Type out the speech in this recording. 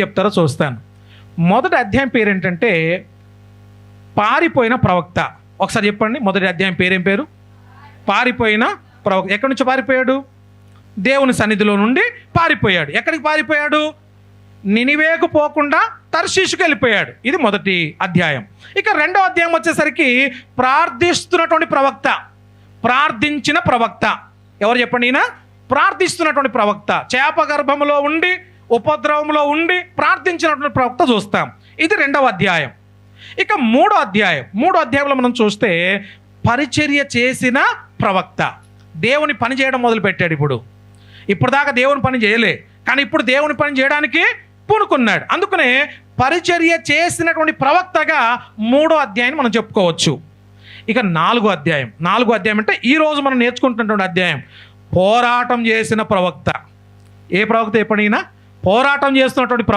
చెప్తారో చూస్తాను. మొదటి అధ్యాయం పేరు ఏంటంటే పారిపోయిన ప్రవక్త. ఒకసారి చెప్పండి మొదటి అధ్యాయం పేరేం పేరు? పారిపోయిన ప్రవక్త. ఎక్కడి నుంచి పారిపోయాడు? దేవుని సన్నిధిలో నుండి పారిపోయాడు. ఎక్కడికి పారిపోయాడు? నినివేకు పోకుండా తర్శీషుకు వెళ్ళిపోయాడు. ఇది మొదటి అధ్యాయం. ఇక రెండో అధ్యాయం వచ్చేసరికి ప్రార్థిస్తున్నటువంటి ప్రవక్త. ప్రార్థించిన ప్రవక్త. ఎవరు చెప్పండి ఈయన? ప్రార్థిస్తున్నటువంటి ప్రవక్త. చేప గర్భంలో ఉండి ఉపద్రవంలో ఉండి ప్రార్థించినటువంటి ప్రవక్త చూస్తాం. ఇది రెండవ అధ్యాయం. ఇక మూడో అధ్యాయం. మూడో అధ్యాయంలో మనం చూస్తే పరిచర్య చేసిన ప్రవక్త. దేవుని పని చేయడం మొదలుపెట్టాడు ఇప్పుడు. ఇప్పుడు దాకా దేవుని పని చేయలే. కానీ ఇప్పుడు దేవుని పని చేయడానికి పూనుకున్నాడు. అందుకనే పరిచర్య చేసినటువంటి ప్రవక్తగా మూడో అధ్యాయం మనం చెప్పుకోవచ్చు. ఇక నాలుగో అధ్యాయం. నాలుగో అధ్యాయం అంటే ఈరోజు మనం నేర్చుకుంటున్నటువంటి అధ్యాయం. పోరాటం చేసిన ప్రవక్త. ఏ ప్రవక్త ఎప్పుడైనా పోరాటం చేస్తున్నటువంటి